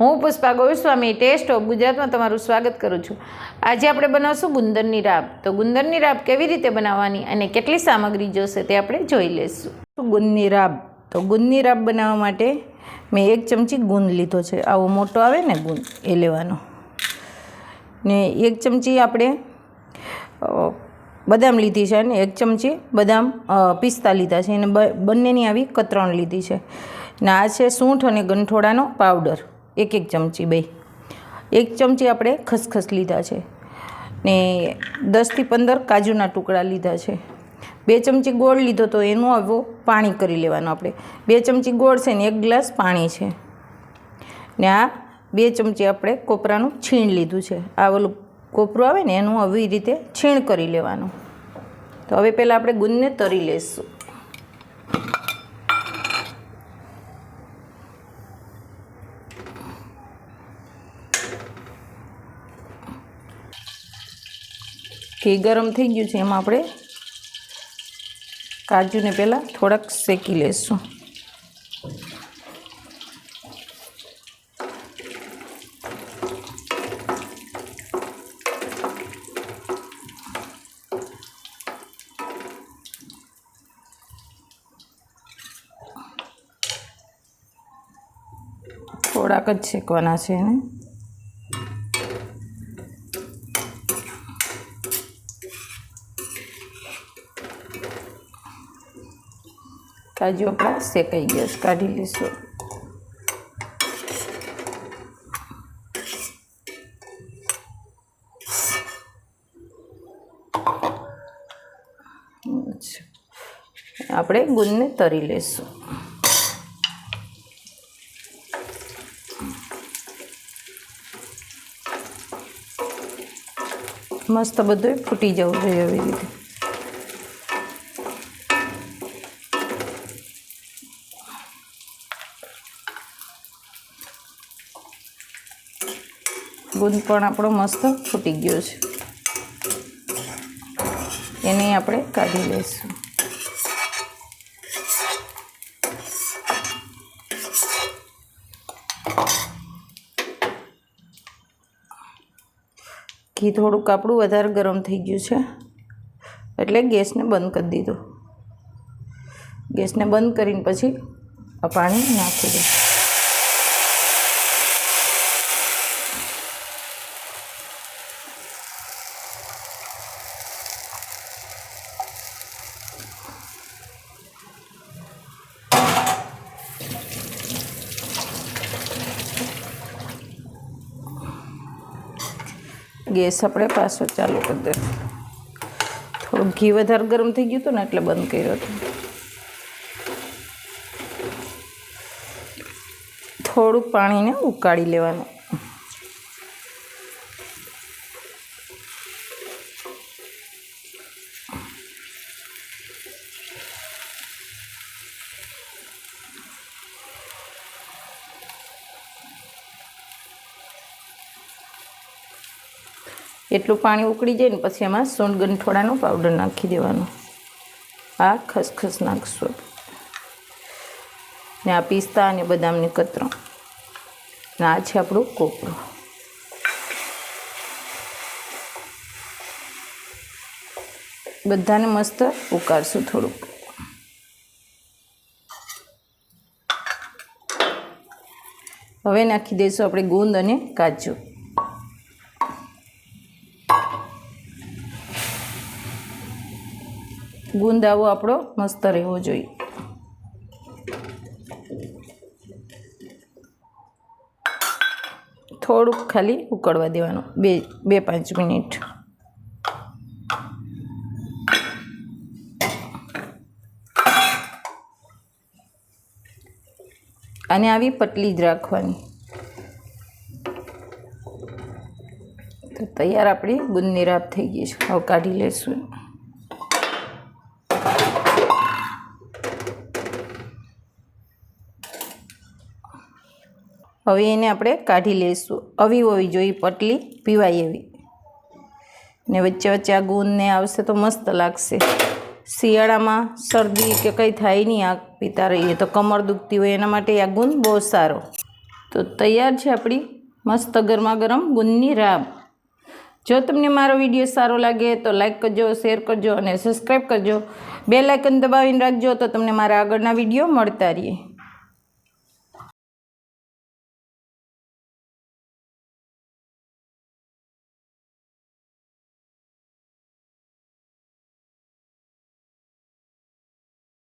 હું Pushpa Goswami, test of ગુજરાતમાં તમારું સ્વાગત કરું છું. આજે આપણે બનાવશું ગુંદરની રાબ. તો ગુંદરની રાબ કેવી રીતે બનાવવાની અને કેટલી સામગ્રી જોશે તે આપણે જોઈ લઈશું. ગુંદની રાબ? તો ગુંદની રાબ બનાવવા માટે મેં એક ચમચી ગુંદ લીધો છે. આવો મોટો આવે ને ગુંદ, એ લેવાનો. ને એક ચમચી આપણે બદામ લીધી છે અને એક ચમચી બદામ પિસ્તા લીધા છે. અને બંનેની આવી કતરણ લીધી છે. ને આ છે સૂંઠ અને ગંઠોડાનો પાવડર. એક એક ચમચી બે. એક ચમચી આપણે ખસખસ લીધા છે. ને દસથી પંદર કાજુના ટુકડા લીધા છે. બે ચમચી ગોળ લીધો તો એનું આવું પાણી કરી લેવાનું આપણે. બે ચમચી ગોળ છે ને એક ગ્લાસ પાણી છે. ને આ બે ચમચી આપણે કોપરાનું છીણ લીધું છે. આ ઓલું કોપરું આવે ને એનું આવી રીતે છીણ કરી લેવાનું. તો હવે પહેલાં આપણે ગુંદને તરી લઈશું ઘી ગરમ થઈ ગયું છે, એમાં આપણે કાજુને પહેલાં થોડાક શેકી લઈશું થોડાક જ શેકવાના છે એને. કાજુ આપણા શેકાઈ ગયા છે, કાઢી લઈશું. આપણે ગુંદને તરી લઈશું મસ્ત બધું ફૂટી જવું જોઈએ એવી રીતે ગુંદ પણ આપણો મસ્ત ફૂટી ગયો છે. એને આપણે કાઢી લઈશું. ઘી થોડુંક આપણું વધારે ગરમ થઈ ગયું છે. એટલે ગેસને બંધ કરી દીધું. ગેસને બંધ કરીને પછી આ પાણી નાખી દઉં ગેસ આપણે પાછો ચાલુ કરી દે. થોડું ઘી વધારે ગરમ થઈ ગયું હતું ને એટલે બંધ કર્યો હતો. થોડુંક પાણીને ઉકાળી લેવાનું. એટલું પાણી ઉકળી જાય ને પછી એમાં સૂંઢ ગંઠોડાનો પાવડર નાખી દેવાનો. આ ખસખસ નાખશું. ને આ પિસ્તા અને બદામની કતરો. ને આ છે આપણું કોપરું. બધાને મસ્ત ઉકાળશું થોડુંક. હવે નાખી દઈશું આપણે ગુંદ અને કાજુ. ગુંદ આવો આપણો મસ્ત રહેવો જોઈએ. થોડુંક ખાલી ઉકળવા દેવાનું. બે બે, પાંચ મિનિટ. અને આવી પટલી જ રાખવાની. તો તૈયાર આપણી ગુંદની રાબ થઈ ગઈ છે. હવે કાઢી લઈશું હવે એને આપણે કાઢી લઈશું. આવી હોવી જોઈએ પટલી પીવાય એવી. ને વચ્ચે વચ્ચે આ ગુંદને આવશે તો મસ્ત લાગશે. શિયાળામાં શરદી કે કંઈ થાય નહીં આ પીતા રહીએ. તો કમર દુખતી હોય એના માટે આ ગુંદ બહુ સારો. તો તૈયાર છે આપણી મસ્ત ગરમા ગરમ ગુંદની રાબ. જો તમને મારો વીડિયો સારો લાગે તો લાઇક કરજો, શેર કરજો અને સબસ્ક્રાઈબ કરજો. બે લાઇકન દબાવીને રાખજો તો તમને મારા આગળના વીડિયો મળતા રહીએ.